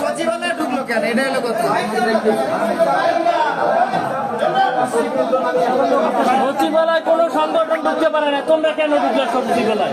সচিবালয়ে ঢুকলো কেন এটা হলো কথা সচিবালয় কোনো সংগঠন ঢুকতে পারে না। তোমরা কেন ঢুকলে সচিবালয়?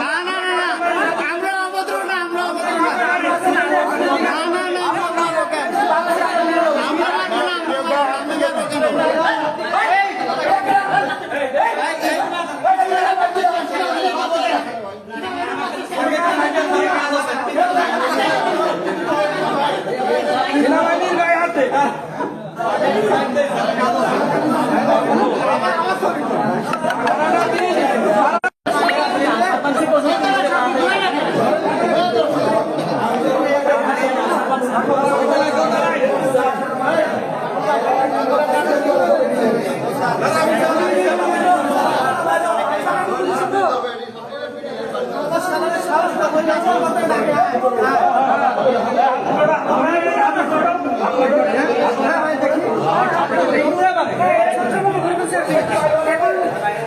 না না না না আমরা অভদ্র না আমরা অভদ্র না না না না আমরা অভদ্র কেন? আমরা রাখব না, আমরা রাখব না, আমরা যাব কেন?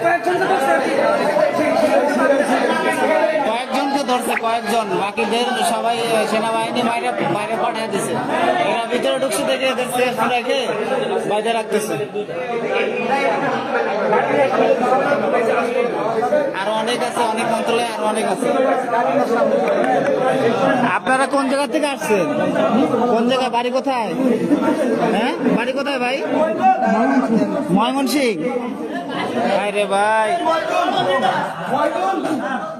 কয়েকজনকে ধরছে কয়েকজন। বাকিদের সবাই সেনাবাহিনী বাইরে বাইরে পাঠিয়ে দিছে। এরা ভিতরে ঢুকছে দেখে রেখে বাইরে রাখতেছে। আরও অনেক আছে, অনেক অঞ্চলে আরও অনেক আছে। আপনারা কোন জায়গা থেকে আসছেন? কোন জায়গা বাড়ি কোথায়? হ্যাঁ? বাড়ি কোথায় ভাই? ময়মনসিং ভাই রে ভাই।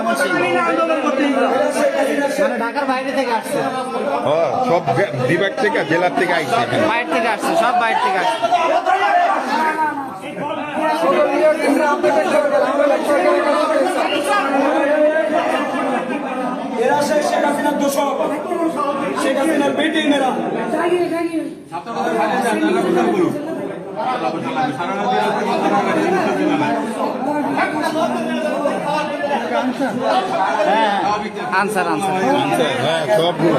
মানে ঢাকার বাইরে থেকে আসছে। হ্যাঁ, সব বিভাগ থেকে জেলার থেকে আইছে এখানে। বাইরে থেকে আসছে সব বাইরে থেকে আসছে। এরা শেখ হাসিনার দোষক শেখ হাসিনার বেটি মেয়েরা আনসার আনসার হ্যাঁ সবগুলো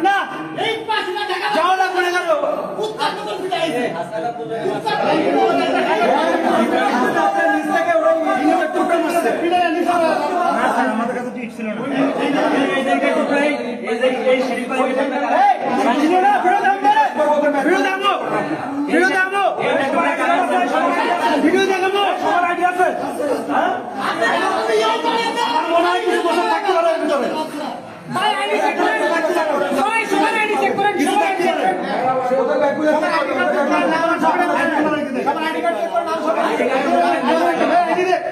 না যাও মনে আমাদের কাছে টিট ছিল না। এই জায়গায় টুকরাই, এই জায়গায়- এই সিঁড়ি করে এই জায়গায়- এই, ছিল না, ফেরত আনবে রে। ফেরত আনব। ফেরত আনব। ভিডিও দেখাবো। সবার আইডি আছে? হ্যাঁ? আমার মনে হয় কিছু বছর থাকতে পারে এর ভিতরে। কিছু থাকতে পারে। ওদের ব্যাগগুলো সবার আইডি কার্ড চেক করে নাম, সবার আইডি কার্ড চেক করে নাম, সবার আইডি কার্ড চেক করে নাম, সবার আইডি কার্ড চেক করে নাম। আচ্ছা, সবার আইডি কার্ড আচ্ছা আচ্ছা আচ্ছা সবগুলো আইডি নিয়ে নেন আইডি নিয়ে নেন এর ভিতরে ভুয়া আছে কিনা দেখেন সব আইডি নিয়ে নেন সব আইডি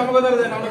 আমাকে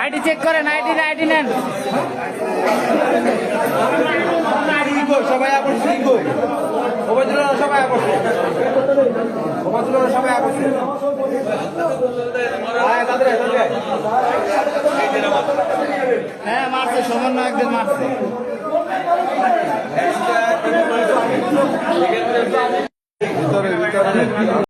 আইডি চেক করেন, আইডি আইডি নেন। সবাই আকর্ষণ সবাই আকর্ষণ সবাই হ্যাঁ মারছে সমন্বয়কদের মারছে।